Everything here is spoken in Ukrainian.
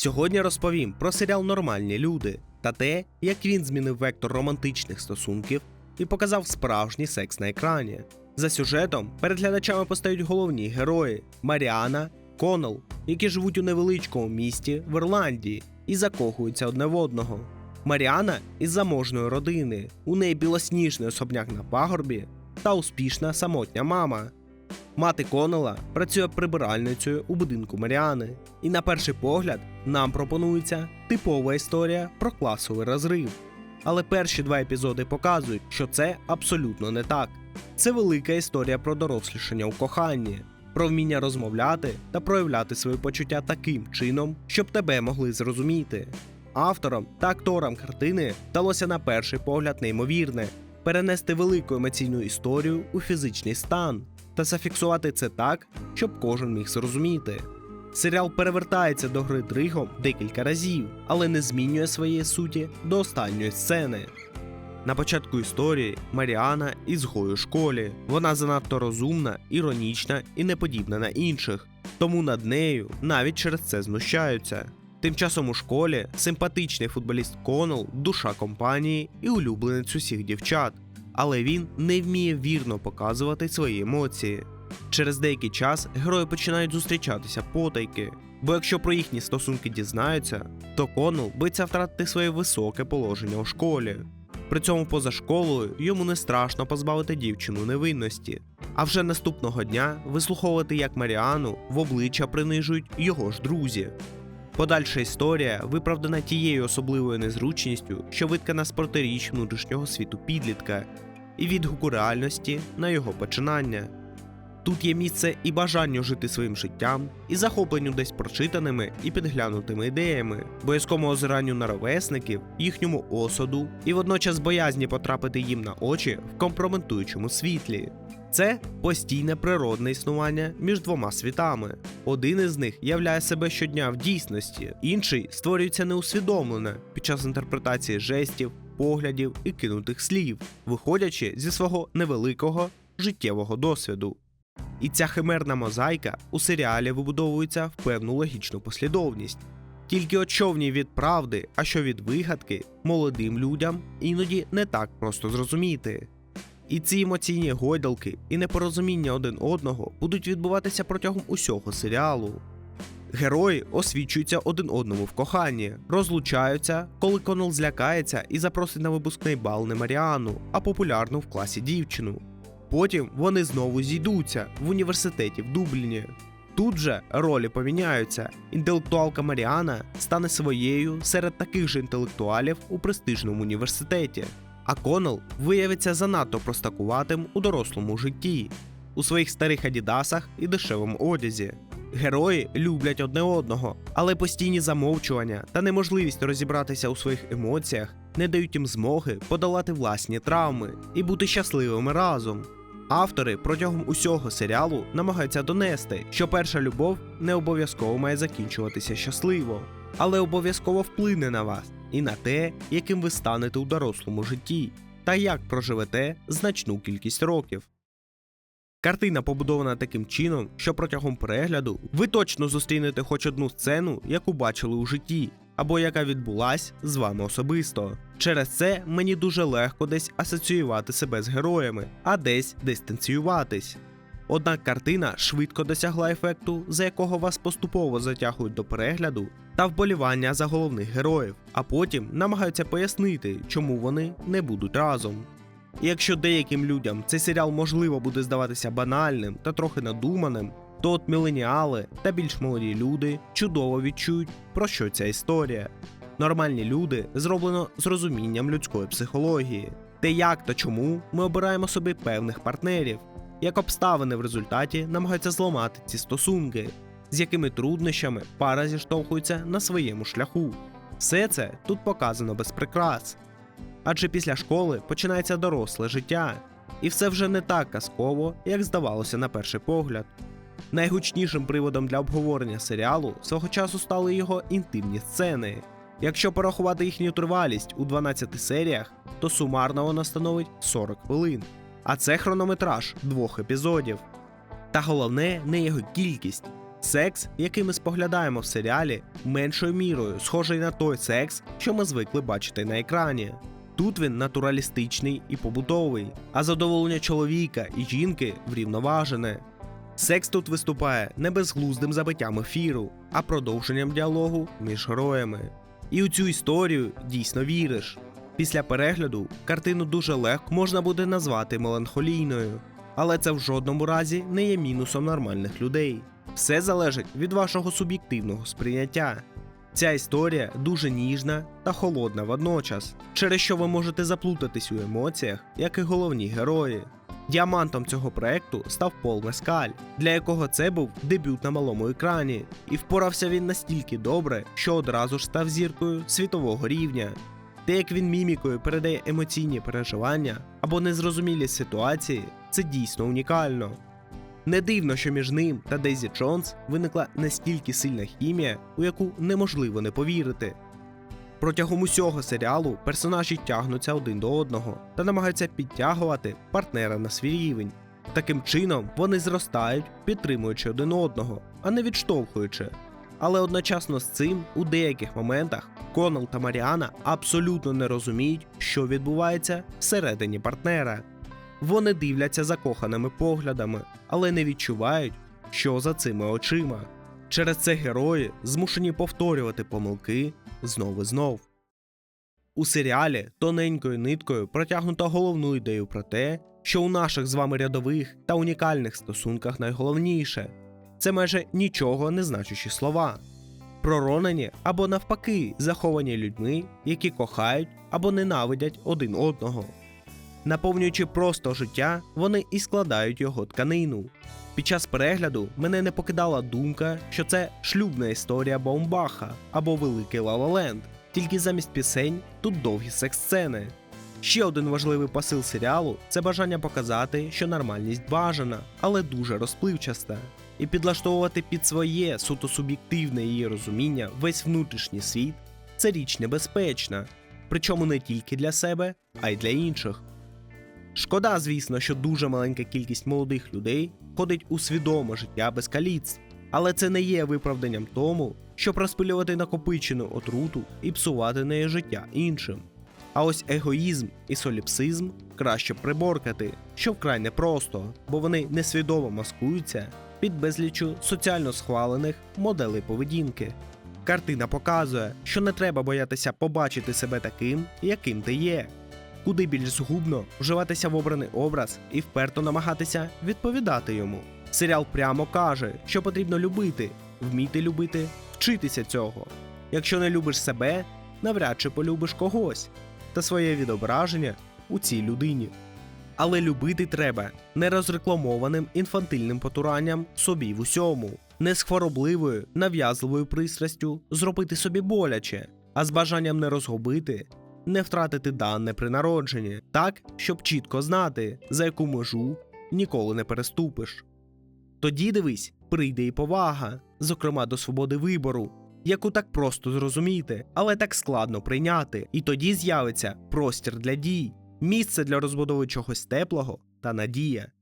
Сьогодні розповім про серіал Нормальні люди та те, як він змінив вектор романтичних стосунків і показав справжній секс на екрані. За сюжетом перед глядачами постають головні герої Маріана, Коннелл, які живуть у невеличкому місті в Ірландії і закохуються одне в одного. Маріана із заможної родини, у неї білосніжний особняк на пагорбі та успішна самотня мама. Мати Коннелла працює прибиральницею у будинку Маріани, і на перший погляд нам пропонується типова історія про класовий розрив. Але перші два епізоди показують, що це абсолютно не так. Це велика історія про дорослішання у коханні, про вміння розмовляти та проявляти свої почуття таким чином, щоб тебе могли зрозуміти. Авторам та акторам картини вдалося на перший погляд неймовірне перенести велику емоційну історію у фізичний стан та зафіксувати це так, щоб кожен міг зрозуміти. Серіал перевертається до гри дригом декілька разів, але не змінює своєї суті до останньої сцени. На початку історії Маріана ізгою школі. Вона занадто розумна, іронічна і не подібна на інших, тому над нею навіть через це знущаються. Тим часом у школі симпатичний футболіст Коннелл – душа компанії і улюбленець усіх дівчат, але він не вміє вірно показувати свої емоції. Через деякий час герої починають зустрічатися потайки, бо якщо про їхні стосунки дізнаються, то Коннелл боїться втратити своє високе положення у школі. При цьому поза школою йому не страшно позбавити дівчину невинності. А вже наступного дня вислуховувати, як Маріану в обличчя принижують його ж друзі. Подальша історія виправдана тією особливою незручністю, що виткана з протиріч внутрішнього світу підлітка, і відгуку реальності на його починання. Тут є місце і бажанню жити своїм життям, і захопленню десь прочитаними і підглянутими ідеями, боязкому озиранню на ровесників, їхньому осуду і водночас боязні потрапити їм на очі в компрометуючому світлі. Це постійне природне існування між двома світами. Один із них являє себе щодня в дійсності, інший створюється неусвідомлено під час інтерпретації жестів, поглядів і кинутих слів, виходячи зі свого невеликого життєвого досвіду. І ця химерна мозаїка у серіалі вибудовується в певну логічну послідовність. Тільки от ній від правди, а що від вигадки, молодим людям іноді не так просто зрозуміти. І ці емоційні гойдалки і непорозуміння один одного будуть відбуватися протягом усього серіалу. Герої освічуються один одному в коханні, розлучаються, коли Коннелл злякається і запросить на випускний бал не Маріану, а популярну в класі дівчину. Потім вони знову зійдуться в університеті в Дубліні. Тут же ролі поміняються. Інтелектуалка Маріана стане своєю серед таких же інтелектуалів у престижному університеті. А Коннелл виявиться занадто простакуватим у дорослому житті, у своїх старих адідасах і дешевому одязі. Герої люблять одне одного, але постійні замовчування та неможливість розібратися у своїх емоціях не дають їм змоги подолати власні травми і бути щасливими разом. Автори протягом усього серіалу намагаються донести, що перша любов не обов'язково має закінчуватися щасливо, але обов'язково вплине на вас і на те, яким ви станете у дорослому житті, та як проживете значну кількість років. Картина побудована таким чином, що протягом перегляду ви точно зустрінете хоч одну сцену, яку бачили у житті, або яка відбулась з вами особисто. Через це мені дуже легко десь асоціювати себе з героями, а десь дистанціюватись. Однак картина швидко досягла ефекту, за якого вас поступово затягують до перегляду та вболівання за головних героїв, а потім намагаються пояснити, чому вони не будуть разом. І якщо деяким людям цей серіал можливо буде здаватися банальним та трохи надуманим, то от міленіали та більш молоді люди чудово відчують, про що ця історія. Нормальні люди зроблено з розумінням людської психології, те як та чому ми обираємо собі певних партнерів, як обставини в результаті намагаються зламати ці стосунки, з якими труднощами пара зіштовхується на своєму шляху. Все це тут показано без прикрас. Адже після школи починається доросле життя, і все вже не так казково, як здавалося на перший погляд. Найгучнішим приводом для обговорення серіалу свого часу стали його інтимні сцени. Якщо порахувати їхню тривалість у 12 серіях, то сумарно вона становить 40 хвилин. А це хронометраж двох епізодів. Та головне не його кількість, Секс, який ми споглядаємо в серіалі, меншою мірою схожий на той секс, що ми звикли бачити на екрані. Тут він натуралістичний і побутовий, а задоволення чоловіка і жінки врівноважене. Секс тут виступає не безглуздим забиттям ефіру, а продовженням діалогу між героями. І у цю історію дійсно віриш. Після перегляду картину дуже легко можна буде назвати меланхолійною, але це в жодному разі не є мінусом нормальних людей. Все залежить від вашого суб'єктивного сприйняття. Ця історія дуже ніжна та холодна водночас, через що ви можете заплутатись у емоціях, як і головні герої. Діамантом цього проекту став Пол Мескаль, для якого це був дебют на малому екрані, і впорався він настільки добре, що одразу ж став зіркою світового рівня. Те, як він мімікою передає емоційні переживання або незрозумілі ситуації, це дійсно унікально. Не дивно, що між ним та Дейзі Джонс виникла настільки сильна хімія, у яку неможливо не повірити. Протягом усього серіалу персонажі тягнуться один до одного та намагаються підтягувати партнера на свій рівень. Таким чином вони зростають, підтримуючи один одного, а не відштовхуючи. Але одночасно з цим у деяких моментах Конал та Маріана абсолютно не розуміють, що відбувається всередині партнера. Вони дивляться закоханими поглядами, але не відчувають, що за цими очима. Через це герої змушені повторювати помилки знов і знов. У серіалі тоненькою ниткою протягнуто головну ідею про те, що у наших з вами рядових та унікальних стосунках найголовніше це майже нічого не значущі слова. Проронені або навпаки заховані людьми, які кохають або ненавидять один одного. Наповнюючи просто життя, вони і складають його тканину. Під час перегляду мене не покидала думка, що це шлюбна історія Баумбаха або Великий Ла-Ла-Ленд, тільки замість пісень тут довгі секс-сцени. Ще один важливий посил серіалу це бажання показати, що нормальність бажана, але дуже розпливчаста, і підлаштовувати під своє суто суб'єктивне її розуміння весь внутрішній світ це річ небезпечна, причому не тільки для себе, а й для інших. Шкода, звісно, що дуже маленька кількість молодих людей ходить у свідоме життя без каліцтв, але це не є виправданням тому, щоб розпилювати накопичену отруту і псувати неї життя іншим. А ось егоїзм і соліпсизм краще приборкати, що вкрай непросто, бо вони несвідомо маскуються під безліччю соціально схвалених моделей поведінки. Картина показує, що не треба боятися побачити себе таким, яким ти є. Куди більш згубно вживатися в обраний образ і вперто намагатися відповідати йому. Серіал прямо каже, що потрібно любити, вміти любити, вчитися цього. Якщо не любиш себе, навряд чи полюбиш когось та своє відображення у цій людині. Але любити треба не розрекламованим інфантильним потуранням собі в усьому, не з хворобливою, нав'язливою пристрастю зробити собі боляче, а з бажанням не розгубити, не втратити дане при народженні, так, щоб чітко знати, за яку межу ніколи не переступиш. Тоді дивись, прийде і повага, зокрема до свободи вибору, яку так просто зрозуміти, але так складно прийняти, і тоді з'явиться простір для дій, місце для розбудови чогось теплого та надія.